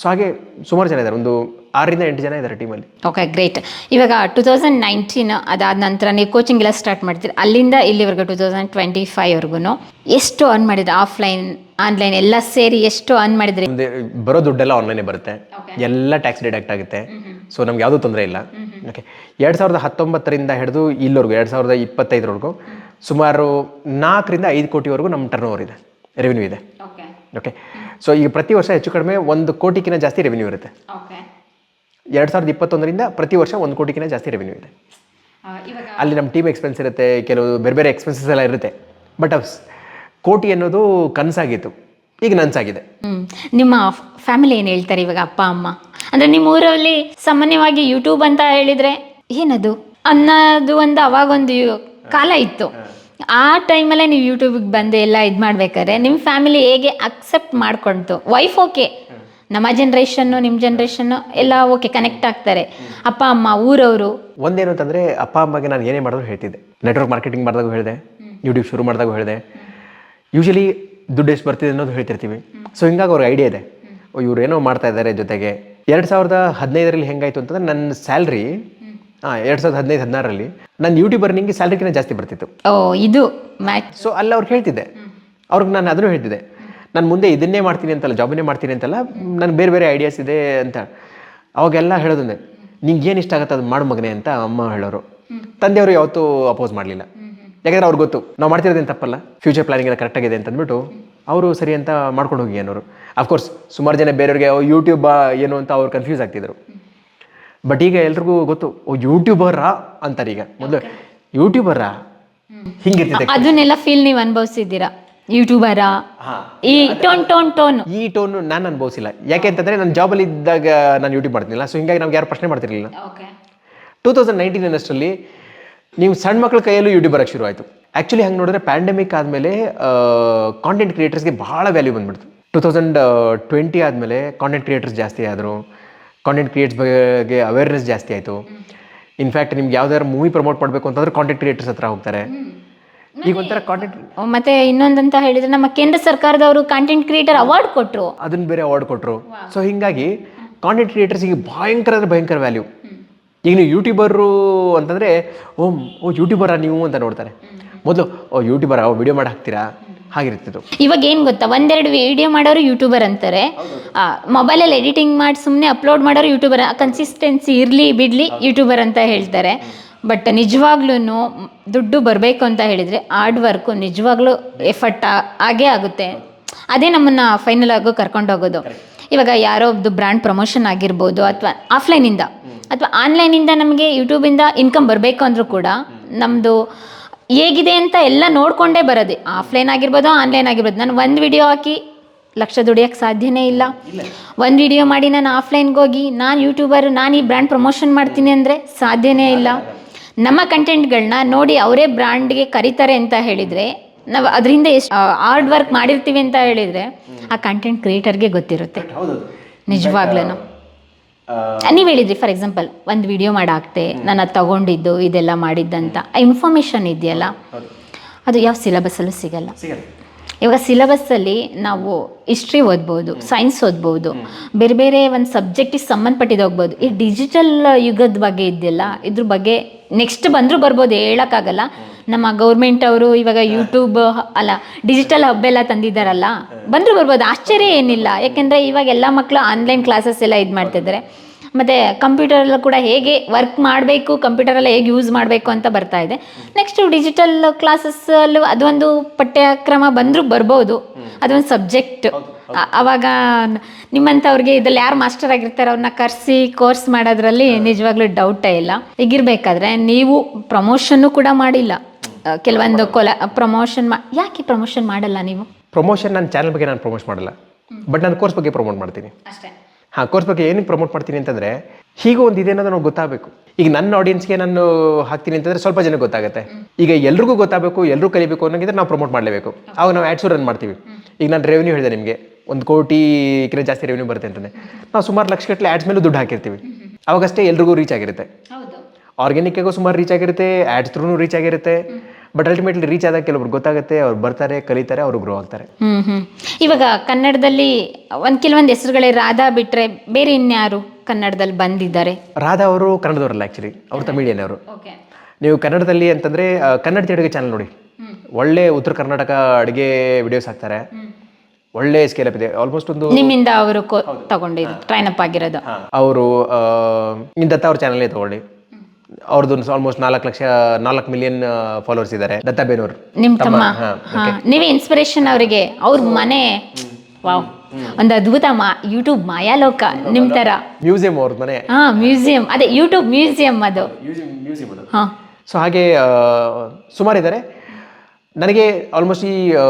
ಸೊ ಹಾಗೆ ಸುಮಾರು ಜನ ಇದ್ದಾರೆ. ಒಂದು ಆರರಿಂದ ಎಂಟು ಜನ ಇದ್ದಾರೆ ಟೀಮಲ್ಲಿ ಓಕೆ ಗ್ರೇಟ್ ಇವಾಗ ಟೂ ತೌಸಂಡ್ ನೈನ್ಟೀನ್ ಅದಾದ ನಂತರ ನೀವು ಕೋಚಿಂಗ್ ಎಲ್ಲ ಸ್ಟಾರ್ಟ್ ಮಾಡ್ತೀರಿ. ಅಲ್ಲಿಂದ ಇಲ್ಲಿವರೆಗೂ ಟು ತೌಸಂಡ್ ಟ್ವೆಂಟಿ ಫೈವ್ವರೆಗೂ ಎಷ್ಟು ಅರ್ನ್ ಮಾಡಿದ್ರಿ? ಆಫ್ಲೈನ್ ಆನ್ಲೈನ್ ಎಲ್ಲ ಸೇರಿ ಎಷ್ಟು ಅರ್ನ್ ಮಾಡಿದ್ರಿ? ಬರೋ ದುಡ್ಡೆಲ್ಲ ಆನ್ಲೈನೇ ಬರುತ್ತೆ. ಎಲ್ಲ ಟ್ಯಾಕ್ಸ್ ಡಿಡಕ್ಟ್ ಆಗುತ್ತೆ. ಸೊ ನಮ್ಗೆ ಯಾವುದೂ ತೊಂದರೆ ಇಲ್ಲ. ಓಕೆ ಎರಡು ಸಾವಿರದ ಹತ್ತೊಂಬತ್ತರಿಂದ ಹಿಡಿದು ಇಲ್ಲಿವರೆಗೂ ಎರಡು ಸಾವಿರದ ಇಪ್ಪತ್ತೈದರವರೆಗೂ ಸುಮಾರು ನಾಲ್ಕರಿಂದ ಐದು ಕೋಟಿವರೆಗೂ ನಮ್ಮ ಟರ್ನ್ ಓವರ್ ಇದೆ. ರೆವಿನ್ಯೂ ಇದೆ ಓಕೆ ಸೊ ಈಗ ಪ್ರತಿ ವರ್ಷ ಹೆಚ್ಚು ಕಡಿಮೆ ಒಂದು ಕೋಟಿಗಿಂತ ಜಾಸ್ತಿ ರೆವೆನ್ಯೂ ಇರುತ್ತೆ. ಎರಡು ಸಾವಿರದ ಇಪ್ಪತ್ತೊಂದರಿಂದ ಪ್ರತಿ ವರ್ಷ ಒಂದು ಕೋಟಿಗಿಂತ ಜಾಸ್ತಿ ರೆವೆನ್ಯೂ ಇದೆ. ಅಲ್ಲಿ ನಮ್ಮ ಟೀಮ್ ಎಕ್ಸ್ಪೆನ್ಸ್ ಇರುತ್ತೆ ಕೆಲವು ಬೇರೆ ಬೇರೆ ಎಕ್ಸ್ಪೆನ್ಸಸ್ ಎಲ್ಲ ಇರುತ್ತೆ. ಬಟ್ ಕೋಟಿ ಅನ್ನೋದು ಕನಸಾಗಿತ್ತು. ಈಗ ನನ್ಸಾಗಿದೆ. ನಿಮ್ಮ ಫ್ಯಾಮಿಲಿ ಏನು ಹೇಳ್ತಾರೆ ಇವಾಗ ಅಪ್ಪ ಅಮ್ಮ? ಅಂದ್ರೆ ನಿಮ್ಮ ಊರಲ್ಲಿ ಸಾಮಾನ್ಯವಾಗಿ ಯೂಟ್ಯೂಬ್ ಅಂತ ಹೇಳಿದ್ರೆ ಏನದು? ಅನ್ನೋದು ಒಂದು ಅವಾಗೊಂದು ಒಂದು ಕಾಲ ಇತ್ತು. ಆ ಟೈಮಲ್ಲೇ ನೀವು ಯೂಟ್ಯೂಬಿಗೆ ಬಂದು ಎಲ್ಲ ಇದು ಮಾಡ್ಬೇಕಾದ್ರೆ ನಿಮ್ಮ ಫ್ಯಾಮಿಲಿ ಹೇಗೆ ಅಕ್ಸೆಪ್ಟ್ ಮಾಡ್ಕೊಳ್ತು ವೈಫ್ ಓಕೆ ನಮ್ಮ ಜನ್ರೇಷನ್ನು ನಿಮ್ಮ ಜನ್ರೇಷನ್ನು ಎಲ್ಲ ಓಕೆ ಕನೆಕ್ಟ್ ಆಗ್ತಾರೆ. ಅಪ್ಪ, ಅಮ್ಮ, ಊರವರು. ಒಂದೇನು ಅಂತಂದರೆ ಅಪ್ಪ, ಅಮ್ಮಗೆ ನಾನು ಏನೇ ಮಾಡಿದ್ರು ಹೇಳ್ತಿದ್ದೆ. ನೆಟ್ವರ್ಕ್ ಮಾರ್ಕೆಟಿಂಗ್ ಮಾಡಿದಾಗ ಹೇಳಿದೆ ಯೂಟ್ಯೂಬ್ ಶುರು ಮಾಡಿದಾಗ ಹೇಳಿದೆ. ಯೂಶಲಿ ದುಡ್ಡು ಎಷ್ಟು ಬರ್ತಿದೆ ಅನ್ನೋದು ಹೇಳ್ತಿರ್ತೀವಿ. ಸೊ ಹಿಂಗಾಗಿ ಅವ್ರಿಗೆ ಐಡಿಯಾ ಇದೆ. ಇವ್ರು ಏನೋ ಮಾಡ್ತಾ ಇದ್ದಾರೆ ಜೊತೆಗೆ. ಎರಡು ಸಾವಿರದ ಹದಿನೈದರಲ್ಲಿ ಹೆಂಗಾಯ್ತು ಅಂತಂದ್ರೆ ನನ್ನ ಸ್ಯಾಲ್ರಿ ಹಾಂ ಎರಡು ಸಾವಿರದ ಹದಿನೈದು ಹದಿನಾರರಲ್ಲಿ ನನ್ನ ಯೂಟ್ಯೂಬ್ ಅರ್ನಿಂಗ್ ಸ್ಯಾಲ್ರಿಕಿನ ಜಾಸ್ತಿ ಬರ್ತಿತ್ತು. ಓ ಇದು ಮ್ಯಾಚ್. ಸೊ ಅಲ್ಲಿ ಅವ್ರು ಹೇಳ್ತಿದ್ದೆ. ಅವ್ರಿಗೆ ನಾನು ಅದನ್ನು ಹೇಳ್ತಿದ್ದೆ. ನಾನು ಮುಂದೆ ಇದನ್ನೇ ಮಾಡ್ತೀನಿ ಅಂತಲ್ಲ ಜಾಬನ್ನೇ ಮಾಡ್ತೀನಿ ಅಂತಲ್ಲ ನಾನು ಬೇರೆ ಬೇರೆ ಐಡಿಯಾಸ್ ಇದೆ ಅಂತ. ಅವಾಗೆಲ್ಲ ಹೇಳೋದನ್ನೇ ನಿಂಗೆ ಏನು ಇಷ್ಟ ಆಗುತ್ತೆ ಅದು ಮಾಡು ಮಗನೇ ಅಂತ ಅಮ್ಮ ಹೇಳೋರು. ತಂದೆಯವರು ಯಾವತ್ತೂ ಅಪೋಸ್ ಮಾಡಲಿಲ್ಲ. ಯಾಕಂದ್ರೆ ಅವ್ರಿಗೆ ಗೊತ್ತು ನಾವು ಮಾಡ್ತಿರೋದೇನು ತಪ್ಪಲ್ಲ ಫ್ಯೂಚರ್ ಪ್ಲಾನಿಂಗ್ ಎಲ್ಲ ಕರೆಕ್ಟಾಗಿದೆ ಅಂತ ಅಂದ್ಬಿಟ್ಟು ಅವರು ಸರಿ ಅಂತ ಮಾಡ್ಕೊಂಡು ಹೋಗಿ ಅನ್ನೋರು. ಅಫ್ಕೋರ್ಸ್ ಸುಮಾರು ಜನ ಬೇರೆಯವ್ರಿಗೆ ಯೂಟ್ಯೂಬ್ ಏನು? ಅಂತ ಅವ್ರು ಕನ್ಫ್ಯೂಸ್ ಆಗ್ತಿದ್ರು. ಬಟ್ ಈಗ ಎಲ್ರಿಗೂ ಗೊತ್ತು ಓ ಯೂಟ್ಯೂಬರಾ ಅಂತಾರೆ ಈಗ. ಮೊದಲು ಯೂಟ್ಯೂಬರಾ ಹಿಂಗಿರ್ತಿದೆ ಅದನ್ನೆಲ್ಲ ಫೀಲ್ ನೀವು ಅನುಭವಿಸಿದ್ದೀರಾ? ಯೂಟ್ಯೂಬರಾ ಈ ಟೋನ್ ಟೋನ್ ಟೋನ್. ಈ ಟೋನ್ ನಾನು ಅನುಭವಿಸಿಲ್ಲ. ಯಾಕೆ ಅಂತಂದ್ರೆ ನಾನು ಅಲ್ಲಿ ಇದ್ದಾಗ ನಾನು ಯೂಟ್ಯೂಬ್ ಮಾಡ್ತಿರ್ಲಿಲ್ಲ. ಸೊ ಹಿಂಗಾಗಿ ನಮ್ಗೆ ಯಾರು ಪ್ರಶ್ನೆ ಮಾಡ್ತಿರ್ಲಿಲ್ಲ. ಟೂ ತೌಸಂಡ್ ನೈನ್ಟೀನ್ ಅನ್ನಷ್ಟರಲ್ಲಿ ನೀವು ಸಣ್ಣ ಮಕ್ಕಳ ಕೈಯಲ್ಲೂ ಯೂಟ್ಯೂಬ್ ಬರೋಕ್ಕೆ ಶುರು ಆಯಿತು. ಆ್ಯಕ್ಚುಲಿ ಹಂಗೆ ನೋಡಿದ್ರೆ ಪ್ಯಾಂಡಮಿಕ್ ಆದಮೇಲೆ ಕಾಂಟೆಂಟ್ ಕ್ರಿಯೇಟರ್ಸ್ಗೆ ಭಾಳ ವ್ಯಾಲ್ಯೂ ಬಂದ್ಬಿಡ್ತು. ಟೂ ತೌಸಂಡ್ ಟ್ವೆಂಟಿ ಆದಮೇಲೆ ಕಾಂಟೆಂಟ್ ಕ್ರಿಯೇಟರ್ಸ್ ಜಾಸ್ತಿ ಆದರು. ಕಾಂಟೆಂಟ್ ಕ್ರಿಯೇಟ್ಸ್ ಬಗ್ಗೆ ಅವೇರ್ನೆಸ್ ಜಾಸ್ತಿ ಆಯಿತು. ಇನ್ಫ್ಯಾಕ್ಟ್ ನಿಮ್ಗೆ ಯಾವ್ದಾದ್ರು ಮೂವಿ ಪ್ರಮೋಟ್ ಮಾಡಬೇಕು ಅಂತಂದ್ರೆ ಕಾಂಟೆಂಟ್ ಕ್ರಿಯೇಟರ್ಸ್ ಹತ್ರ ಹೋಗ್ತಾರೆ. ಈಗ ಒಂಥರ ಕಾಂಟೆಂಟ್ ಮತ್ತೆ ಇನ್ನೊಂದಂತ ಹೇಳಿದ್ರೆ ನಮ್ಮ ಕೇಂದ್ರ ಸರ್ಕಾರದವರು ಕಾಂಟೆಂಟ್ ಕ್ರಿಯೇಟರ್ ಅವಾರ್ಡ್ ಕೊಟ್ಟರು ಅದನ್ನ ಬೇರೆ ಅವಾರ್ಡ್ ಕೊಟ್ಟರು ಸೊ ಹಿಂಗಾಗಿ ಕಾಂಟೆಂಟ್ ಕ್ರಿಯೇಟರ್ಸಿಗೆ ಭಯಂಕರ ಅಂದ್ರೆ ಭಯಂಕರ ವ್ಯಾಲ್ಯೂ ಈಗ ನೀವು ಯೂಟ್ಯೂಬರು ಅಂತಂದರೆ ಓ ಓ ಯೂಟ್ಯೂಬರಾ ನೀವು ಅಂತ ನೋಡ್ತಾರೆ. ಮೊದಲು ಓ ಯೂಟ್ಯೂಬರಾ ಓ ವಿಡಿಯೋ ಮಾಡಿ ಹಾಕ್ತೀರಾ? ಹಾಗಿರ್ತಿತ್ತು ಇವಾಗ ಏನು ಗೊತ್ತಾ? ಒಂದೆರಡು ವಿಡಿಯೋ ಮಾಡೋರು ಯೂಟ್ಯೂಬರ್ ಅಂತಾರೆ. ಮೊಬೈಲಲ್ಲಿ ಎಡಿಟಿಂಗ್ ಮಾಡಿ ಸುಮ್ಮನೆ ಅಪ್ಲೋಡ್ ಮಾಡೋರು ಯೂಟ್ಯೂಬರ್ ಕನ್ಸಿಸ್ಟೆನ್ಸಿ ಇರಲಿ ಬಿಡಲಿ ಯೂಟ್ಯೂಬರ್ ಅಂತ ಹೇಳ್ತಾರೆ. ಬಟ್ ನಿಜವಾಗ್ಲೂ ದುಡ್ಡು ಬರಬೇಕು ಅಂತ ಹೇಳಿದರೆ ಹಾರ್ಡ್ ವರ್ಕು ನಿಜವಾಗ್ಲೂ ಎಫರ್ಟ್ ಆಗೇ ಆಗುತ್ತೆ. ಅದೇ ನಮ್ಮನ್ನು ಫೈನಲ್ ಆಗೋ ಕರ್ಕೊಂಡೋಗೋದು ಇವಾಗ ಯಾರೋ ಒಬ್ದು ಬ್ರ್ಯಾಂಡ್ ಪ್ರಮೋಷನ್ ಆಗಿರ್ಬೋದು ಅಥವಾ ಆಫ್ಲೈನಿಂದ ಅಥವಾ ಆನ್ಲೈನಿಂದ ನಮಗೆ ಯೂಟ್ಯೂಬಿಂದ ಇನ್ಕಮ್ ಬರಬೇಕು ಅಂದರೂ ಕೂಡ ನಮ್ಮದು ಹೇಗಿದೆ ಅಂತ ಎಲ್ಲ ನೋಡ್ಕೊಂಡೇ ಬರೋದು. ಆಫ್ಲೈನ್ ಆಗಿರ್ಬೋದು ಆನ್ಲೈನ್ ಆಗಿರ್ಬೋದು. ನಾನು ಒಂದು ವಿಡಿಯೋ ಹಾಕಿ ಲಕ್ಷ ದುಡಿಯೋಕ್ಕೆ ಸಾಧ್ಯನೇ ಇಲ್ಲ. ಒಂದು ವಿಡಿಯೋ ಮಾಡಿ ನಾನು ಆಫ್ಲೈನ್ಗೆ ಹೋಗಿ ನಾನು ಯೂಟ್ಯೂಬರ್ ನಾನು ಈ ಬ್ರ್ಯಾಂಡ್ ಪ್ರಮೋಷನ್ ಮಾಡ್ತೀನಿ ಅಂದರೆ ಸಾಧ್ಯನೇ ಇಲ್ಲ. ನಮ್ಮ ಕಂಟೆಂಟ್ಗಳನ್ನ ನೋಡಿ ಅವರೇ ಬ್ರ್ಯಾಂಡ್ಗೆ ಕರೀತಾರೆ ಅಂತ ಹೇಳಿದರೆ ನಾವು ಅದರಿಂದ ಎಷ್ಟು ಹಾರ್ಡ್ ವರ್ಕ್ ಮಾಡಿರ್ತೀವಿ ಅಂತ ಹೇಳಿದರೆ ಆ ಕಂಟೆಂಟ್ ಕ್ರಿಯೇಟರ್ಗೆ ಗೊತ್ತಿರುತ್ತೆ. ನಿಜವಾಗ್ಲೂ ನೀವು ಹೇಳಿದ್ರಿ ಫಾರ್ ಎಕ್ಸಾಂಪಲ್ ಒಂದು ವಿಡಿಯೋ ಮಾಡಾಕ್ತೆ ನಾನು ಅದು ತಗೊಂಡಿದ್ದು ಇದೆಲ್ಲ ಮಾಡಿದ್ದಂತ ಆ ಇನ್ಫಾರ್ಮೇಷನ್ ಇದೆಯಲ್ಲ? ಅದು ಯಾವ ಸಿಲೆಬಸ್ಸಲ್ಲೂ ಸಿಗಲ್ಲ. ಇವಾಗ ಸಿಲೆಬಸ್ಸಲ್ಲಿ ನಾವು ಹಿಸ್ಟ್ರಿ ಓದ್ಬೋದು ಸೈನ್ಸ್ ಓದ್ಬೋದು ಬೇರೆ ಬೇರೆ ಒಂದು ಸಬ್ಜೆಕ್ಟಿಗೆ ಸಂಬಂಧಪಟ್ಟಿದ್ದು ಹೋಗ್ಬೋದು. ಈ ಡಿಜಿಟಲ್ ಯುಗದ ಬಗ್ಗೆ ಇದೆಯಲ್ಲ ಇದ್ರ ಬಗ್ಗೆ ನೆಕ್ಸ್ಟ್ ಬಂದರೂ ಬರ್ಬೋದು ಹೇಳೋಕ್ಕಾಗಲ್ಲ. ನಮ್ಮ ಗೌರ್ಮೆಂಟ್ ಅವರು ಇವಾಗ ಯೂಟ್ಯೂಬ್ ಅಲ್ಲ ಡಿಜಿಟಲ್ ಹಬ್ ಎಲ್ಲ ತಂದಿದ್ದಾರಲ್ಲ? ಬಂದರೂ ಬರ್ಬೋದು. ಆಶ್ಚರ್ಯ ಏನಿಲ್ಲ. ಯಾಕೆಂದರೆ ಇವಾಗ ಎಲ್ಲ ಮಕ್ಕಳು ಆನ್ಲೈನ್ ಕ್ಲಾಸಸ್ ಎಲ್ಲ ಇದು ಮಾಡ್ತಿದ್ದಾರೆ ಮತ್ತು ಎಲ್ಲ ಕೂಡ ಹೇಗೆ ವರ್ಕ್ ಮಾಡಬೇಕು ಕಂಪ್ಯೂಟರೆಲ್ಲ ಹೇಗೆ ಯೂಸ್ ಮಾಡಬೇಕು ಅಂತ ಬರ್ತಾ ಇದೆ. ನೆಕ್ಸ್ಟು ಡಿಜಿಟಲ್ ಕ್ಲಾಸಸ್ಸಲ್ಲೂ ಅದೊಂದು ಪಠ್ಯಕ್ರಮ ಬಂದರೂ ಬರ್ಬೋದು. ಅದೊಂದು ಸಬ್ಜೆಕ್ಟ್ ಅವಾಗ ನಿಮ್ಮಂಥವ್ರಿಗೆ ಇದ್ರಲ್ಲಿ ಯಾರು ಮಾಸ್ಟರ್ ಆಗಿರ್ತಾರೆ ಅವ್ರನ್ನ ಕರೆಸಿ ಕೋರ್ಸ್ ಮಾಡೋದ್ರಲ್ಲಿ ನಿಜವಾಗ್ಲೂ ಡೌಟೇ ಇಲ್ಲ. ಈಗಿರ್ಬೇಕಾದ್ರೆ ನೀವು ಪ್ರಮೋಷನ್ನು ಕೂಡ ಮಾಡಿಲ್ಲ. ಕೆಲವೊಂದು ಕೊಲ ಪ್ರಮೋಷನ್ ಯಾಕೆ ಪ್ರಮೋಷನ್ ಮಾಡಲ್ಲ ನೀವು? ಪ್ರಮೋಷನ್ ನನ್ನ ಚಾನಲ್ ಬಗ್ಗೆ ನಾನು ಪ್ರಮೋಟ್ ಮಾಡಲ್ಲ. ಬಟ್ ನಾನು ಕೋರ್ಸ್ ಬಗ್ಗೆ ಪ್ರಮೋಟ್ ಮಾಡ್ತೀನಿ. ಅಷ್ಟೇ. ಹಾಂ ಕೋರ್ಸ್ ಬಗ್ಗೆ ಏನಕ್ಕೆ ಪ್ರಮೋಟ್ ಮಾಡ್ತೀನಿ ಅಂತಂದರೆ ಹೀಗೂ ಒಂದು ಇದೆ ಅನ್ನೋದು ನನಗೆ ಗೊತ್ತಾಗಬೇಕು. ಈಗ ನನ್ನ ಆಡಿಯನ್ಸ್ಗೆ ನಾನು ಹಾಕ್ತೀನಿ ಅಂತಂದರೆ ಸ್ವಲ್ಪ ಜನಕ್ಕೆ ಗೊತ್ತಾಗುತ್ತೆ. ಈಗ ಎಲ್ರಿಗೂ ಗೊತ್ತಾಗಬೇಕು ಎಲ್ಲರೂ ಕಲಿಬೇಕು ಅನ್ನೋಂಗಿದ್ರೆ ನಾವು ಪ್ರಮೋಟ್ ಮಾಡಲೇಬೇಕು. ಆವಾಗ ನಾವು ಆ್ಯಡ್ಸು ರನ್ ಮಾಡ್ತೀವಿ. ಈಗ ನಾನು ರೆವೆನ್ಯೂ ಹೇಳಿದೆ ನಿಮಗೆ. ಒಂದು ಕೋಟಿಗಿಂತ ಜಾಸ್ತಿ ರೆವೆನ್ಯೂ ಬರುತ್ತೆ ಅಂತಂದರೆ ನಾವು ಸುಮಾರು ಲಕ್ಷಗಟ್ಟಲೆ ಆ್ಯಡ್ಸ್ ಮೇಲೂ ದುಡ್ಡು ಹಾಕಿರ್ತೀವಿ. ಅವಾಗಷ್ಟೇ ಎಲ್ರಿಗೂ ರೀಚ್ ಆಗಿರುತ್ತೆ. ಆರ್ಗ್ಯಾನಿಕ್ಕಾಗೂ ಸುಮಾರು ರೀಚ್ ಆಗಿರುತ್ತೆ ಆ್ಯಡ್ಸ್ ತ್ರೂ ರೀಚ್ ಆಗಿರುತ್ತೆ. ಬಟ್ ಅಲ್ಟಿಮೇಟ್ಲಿ ರೀಚ್ ಆದಾಗ ಕೆಲವರು ಗೊತ್ತಾಗುತ್ತೆ ಅವ್ರು ಬರ್ತಾರೆ ಕಲಿತಾರೆ ಅವರು ಗ್ರೋ ಆಗ್ತಾರೆ. ಹ್ಮ್ ಹ್ಮ್. ಇವಾಗ ಕನ್ನಡದಲ್ಲಿ ಒಂದ್ ಕೆಲವೊಂದು ಹೆಸರುಗಳೇ ರಾಧಾ ಬಿಟ್ರೆ ಬೇರೆ ಇನ್ಯಾರು ಕನ್ನಡದಲ್ಲಿ ಬಂದಿದ್ದಾರೆ? ರಾಧಾ ಅವರು ಕನ್ನಡದವರಲ್ಲ ಆಕ್ಚುಲಿ ಅವರು ತಮಿಳಿಯನ್ ಅವರು. ಓಕೆ ನೀವು ಕನ್ನಡದಲ್ಲಿ ಅಂತಂದ್ರೆ ಕನ್ನಡ ಅಡುಗೆ ಚಾನಲ್ ನೋಡಿ. ಒಳ್ಳೆ ಉತ್ತರ ಕರ್ನಾಟಕ ಅಡುಗೆ ವಿಡಿಯೋಸ್ ಹಾಕ್ತಾರೆ. ಒಳ್ಳೆ ಸ್ಕೇಲ್ ಅಪ್ ಇದೆ. ಆಲ್ಮೋಸ್ಟ್ ಒಂದು ನಿಮ್ಮಿಂದ ಅವರು ತಗೊಂಡಿದ್ದು ಟ್ರೈನ್ ಅಪ್ ಆಗಿರೋದು. ಅವರು ನಿಮ್ಮ ದತ್ತ ಅವ್ರ ಚಾನಲ್ ತಗೊಳ್ಳಿ ಅವ್ರದ್ದು ಆಲ್ಮೋಸ್ಟ್ ನಾಲ್ಕು ಲಕ್ಷ ನಾಲ್ಕು ಮಿಲಿಯನ್ ಫಾಲೋವರ್ಸ್ ಇದ್ದಾರೆ. ದತ್ತ ಬೇನೂರ್ ನಿಮ್ಮ ತಮ್ಮ ಹಾ, ನೀವೇ ಇನ್ಸ್ಪಿರೇಷನ್ ಅವರಿಗೆ. ಅವ್ರ ಮನೆ. ವಾವ್. ಒಂದು ಅದ್ಭುತ ಮಾ ಯೂಟ್ಯೂಬ್ ಮಾಯಾಲೋಕ ನಿಮ್ಮ ತರ. ಮ್ಯೂಸಿಯಂ ಅವ್ರ ಮನೆ. ಹಾ ಮ್ಯೂಸಿಯಂ. ಅದೇ ಯೂಟ್ಯೂಬ್ ಮ್ಯೂಸಿಯಂ ಅದು. ಹಾ ಸೊ ಹಾಗೆ ಆ, ಸುಮಾರು ಇದ್ದಾರೆ ನನಗೆ ಆಲ್ಮೋಸ್ಟ್ ಈ ಆ,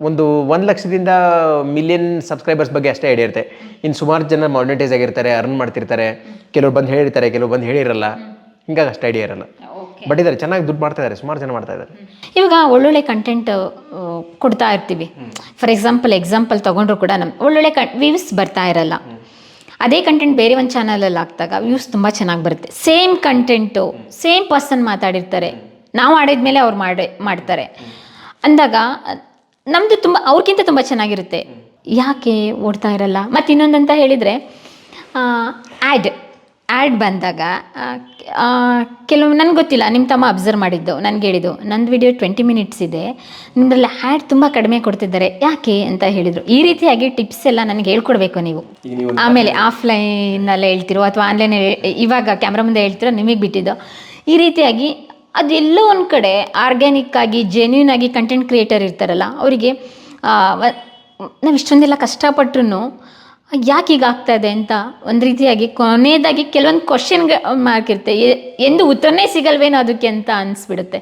ಒಂದು ಒಂದು ಲಕ್ಷದಿಂದ ಮಿಲಿಯನ್ ಸಬ್ಸ್ಕ್ರೈಬರ್ಸ್ ಬಗ್ಗೆ ಅಷ್ಟೇ ಐಡಿಯಾ ಇರುತ್ತೆ. ಇನ್ನು ಸುಮಾರು ಜನ ಮಾನಿಟೈಸ್ ಆಗಿರ್ತಾರೆ ಅರ್ನ್ ಮಾಡ್ತಿರ್ತಾರೆ. ಕೆಲವ್ರು ಬಂದು ಹೇಳಿರ್ತಾರೆ ಕೆಲವ್ರು ಬಂದು ಹೇಳಿರಲ್ಲ. ಹಿಂಗಾಗಿ ಅಷ್ಟು ಐಡಿಯಾ ಇರಲ್ಲ ಬಟ್ ಇದ್ದಾರೆ ಚೆನ್ನಾಗಿ ದುಡ್ಡು ಮಾಡ್ತಾ ಇದಾರೆ ಸುಮಾರು ಜನ ಮಾಡ್ತಾ ಇದಾರೆ. ಇವಾಗ ಒಳ್ಳೊಳ್ಳೆ ಕಂಟೆಂಟ್ ಕೊಡ್ತಾ ಇರ್ತೀವಿ. ಫಾರ್ ಎಕ್ಸಾಂಪಲ್ ಎಕ್ಸಾಂಪಲ್ ತಗೊಂಡ್ರು ಕೂಡ ನಮ್ಮ ಒಳ್ಳೊಳ್ಳೆ ಕನ್ ವ್ಯೂಸ್ ಬರ್ತಾ ಇರಲ್ಲ. ಅದೇ ಕಂಟೆಂಟ್ ಬೇರೆ ಒಂದು ಚಾನಲಲ್ಲಿ ಹಾಕ್ದಾಗ ವ್ಯೂಸ್ ತುಂಬ ಚೆನ್ನಾಗಿ ಬರುತ್ತೆ. ಸೇಮ್ ಕಂಟೆಂಟು ಸೇಮ್ ಪರ್ಸನ್ ಮಾತಾಡಿರ್ತಾರೆ. ನಾವು ಆಡಿದ್ಮೇಲೆ ಅವ್ರು ಮಾಡಿ ಮಾಡ್ತಾರೆ. ಅಂದಾಗ ನಮ್ಮದು ತುಂಬ ಅವ್ರಿಗಿಂತ ತುಂಬ ಚೆನ್ನಾಗಿರುತ್ತೆ. ಯಾಕೆ ಓಡ್ತಾ ಇರಲ್ಲ? ಮತ್ತು ಇನ್ನೊಂದಂತ ಹೇಳಿದರೆ ಆ್ಯಡ್ ಆ್ಯಡ್ ಬಂದಾಗ ಕೆಲವು ನನಗೆ ಗೊತ್ತಿಲ್ಲ ನಿಮ್ಮ ತಮ್ಮ ಅಬ್ಸರ್ವ್ ಮಾಡಿದ್ದು ನನಗೆ ಹೇಳಿದ್ದು. ನಂದು ವಿಡಿಯೋ ಟ್ವೆಂಟಿ ಮಿನಿಟ್ಸ್ ಇದೆ. ನಿಮ್ಮದ್ರಲ್ಲಿ ಆ್ಯಡ್ ತುಂಬ ಕಡಿಮೆ ಕೊಡ್ತಿದ್ದಾರೆ. ಯಾಕೆ ಅಂತ ಹೇಳಿದರು. ಈ ರೀತಿಯಾಗಿ ಟಿಪ್ಸ್ ಎಲ್ಲ ನನಗೆ ಹೇಳ್ಕೊಡ್ಬೇಕು ನೀವು. ಆಮೇಲೆ ಆಫ್ಲೈನಲ್ಲಿ ಹೇಳ್ತಿರೋ? ಅಥವಾ ಆನ್ಲೈನ್ ಇವಾಗ ಕ್ಯಾಮ್ರಾ ಮುಂದೆ ಹೇಳ್ತಿರೋ ನಿಮಗೆ ಬಿಟ್ಟಿದ್ದು. ಈ ರೀತಿಯಾಗಿ ಅದೆಲ್ಲೋ ಒಂದು ಕಡೆ ಆರ್ಗ್ಯಾನಿಕ್ ಆಗಿ ಜೆನ್ಯೂನ್ ಆಗಿ ಕಂಟೆಂಟ್ ಕ್ರಿಯೇಟರ್ ಇರ್ತಾರಲ್ಲ ಅವರಿಗೆ ನಾವು ಇಷ್ಟೊಂದೆಲ್ಲ ಕಷ್ಟಪಟ್ರು ಯಾಕೆ ಈಗ ಆಗ್ತಾ ಇದೆ ಅಂತ ಒಂದು ರೀತಿಯಾಗಿ ಕೊನೆಯದಾಗಿ ಕೆಲವೊಂದು ಕ್ವಶನ್ಗೆ ಮಾರ್ಕ್ ಇರುತ್ತೆ. ಎಂದು ಉತ್ತರನೇ ಸಿಗಲ್ವೇನೋ ಅದಕ್ಕೆ ಅಂತ ಅನಿಸ್ಬಿಡುತ್ತೆ.